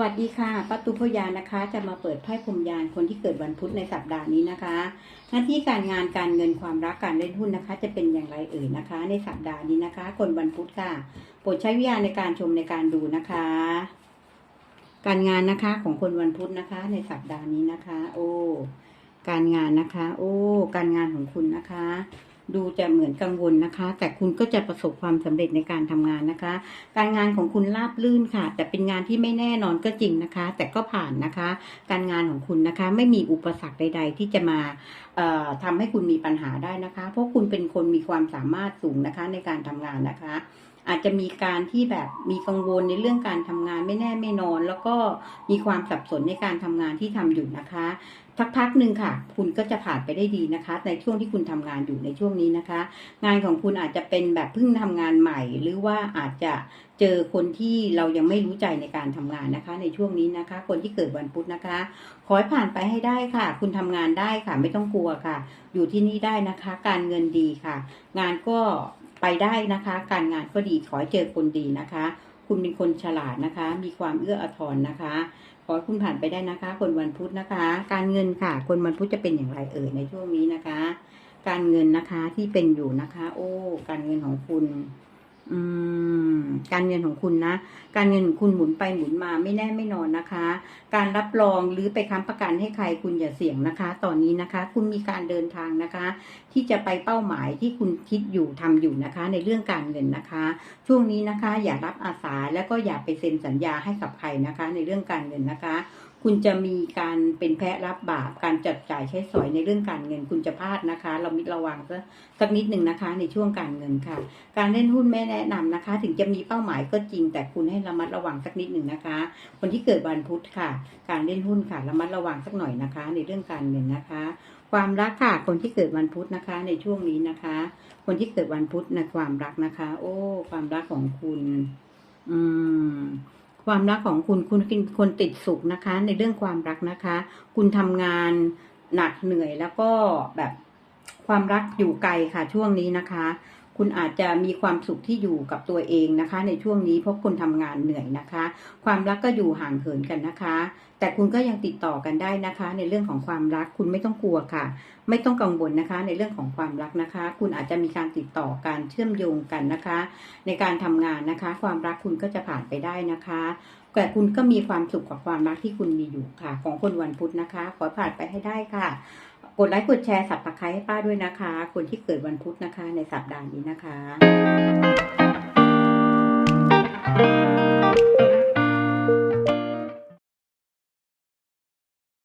วัสดีค่ะป้าตุพยานะคะ จะมาเปิดไพ่พรมยานคนที่เกิดวันพุธในสัปดาห์นี้นะคะ หน้าที่การงานการเงินความรักการเล่นหุ้นนะคะ จะเป็นอย่างไรเอ่ยนะคะ ในสัปดาห์นี้นะคะ คนวันพุธค่ะโปรดใช้วิญญาณในการชมในการดูนะคะ การงานนะคะของคนวันพุธนะคะ ในสัปดาห์นี้นะคะ โอ้ การงานนะคะ โอ้ การงานของคุณนะคะ ดูจะเหมือนกังวลนะคะ แต่คุณก็จะประสบความสำเร็จในการทำงานนะคะ การงานของคุณราบลื่นค่ะ แต่เป็นงานที่ไม่แน่นอนก็จริงนะคะ แต่ก็ผ่านนะคะ การงานของคุณนะคะไม่มีอุปสรรคใด ๆ ที่จะมาเอ่อทำให้คุณมีปัญหาได้นะคะ เพราะคุณเป็นคนมีความสามารถสูงนะคะในการทำงานนะคะ อาจจะมีการที่แบบมีกังวลในเรื่องการทำงานไม่แน่ไม่นอน แล้วก็มีความสับสนในการทำงานที่ทำอยู่นะคะสักพักหนึ่งค่ะ คุณก็จะผ่านไปได้ดีนะคะ ในช่วงที่คุณทำงานอยู่ในช่วงนี้นะคะ งานของคุณอาจจะเป็นแบบเพิ่งทำงานใหม่ หรือว่าอาจจะเจอคนที่เรายังไม่รู้ใจในการทำงานนะคะ ในช่วงนี้นะคะ คนที่เกิดวันพุธนะคะ ขอให้ผ่านไปให้ได้ค่ะ คุณทำงานได้ค่ะ ไม่ต้องกลัวค่ะ อยู่ที่นี่ได้นะคะ การเงินดีค่ะ งานก็ ไปได้นะคะ การงานก็ดีขอให้เจอคนดีนะคะ คุณเป็นคนฉลาดนะคะ มีความเอื้ออาทรนะคะ ขอให้คุณผ่านไปได้นะคะ คนวันพุธนะคะ การเงินค่ะ คนวันพุธจะเป็นอย่างไรเอ่ยในช่วงนี้นะคะ การเงินนะคะที่เป็นอยู่นะคะ โอ้ การเงินของคุณ อืม การเงินของคุณนะ การเงินของคุณหมุนไปหมุนมาไม่แน่ไม่นอนนะคะ การรับรองหรือไปค้ำประกันให้ใครคุณอย่าเสี่ยงนะคะ ตอนนี้นะคะ คุณมีการเดินทางนะคะ ที่จะไปเป้าหมายที่คุณคิดอยู่ทำอยู่นะคะ ในเรื่องการเงินนะคะ ช่วงนี้นะคะ อย่ารับอาสาแล้วก็อย่าไปเซ็นสัญญาให้กับใครนะคะ ในเรื่องการเงินนะคะ คุณจะมีการเป็นแพะรับบาปการจัดจ่ายใช้สอยในเรื่องการเงินคุณจะพลาดนะคะ เรามิดระวังสักสักนิดหนึ่งนะคะ ในช่วงการเงินค่ะ การเล่นหุ้นไม่แนะนำนะคะ ถึงจะมีเป้าหมายก็จริง แต่คุณให้ระมัดระวังสักนิดหนึ่งนะคะ คนที่เกิดวันพุธค่ะ การเล่นหุ้นค่ะระมัดระวังสักหน่อยนะคะ ในเรื่องการเงินนะคะ ความรักค่ะคนที่เกิดวันพุธนะคะ ในช่วงนี้นะคะ คนที่เกิดวันพุธในความรักนะคะ โอ้ ความรักของคุณ อืม ความรักของคุณคุณเป็นคนติดสุขนะคะ ในเรื่องความรักนะคะ คุณทำงานหนักเหนื่อยแล้วก็แบบความรักอยู่ไกลค่ะช่วงนี้นะคะ คุณอาจจะมีความสุขที่อยู่กับตัวเองนะคะ ในช่วงนี้เพราะคุณทำงานเหนื่อยนะคะ ความรักก็อยู่ห่างเหินกันนะคะ แต่คุณก็ยังติดต่อกันได้นะคะ ในเรื่องของความรักคุณไม่ต้องกลัวค่ะ ไม่ต้องกังวลนะคะ ในเรื่องของความรักนะคะ คุณอาจจะมีการติดต่อการเชื่อมโยงกันนะคะ ในการทำงานนะคะ ความรักคุณก็จะผ่านไปได้นะคะแต่คุณก็มีความสุขกับความรักที่คุณมีอยู่ค่ะ ของคนวันพุธนะคะ ขอผ่านไปให้ได้ค่ะ กดไลค์กดแชร์สับตะไคร้ให้ป้าด้วยนะคะ คนที่เกิดวันพุธนะคะ ในสัปดาห์นี้นะคะ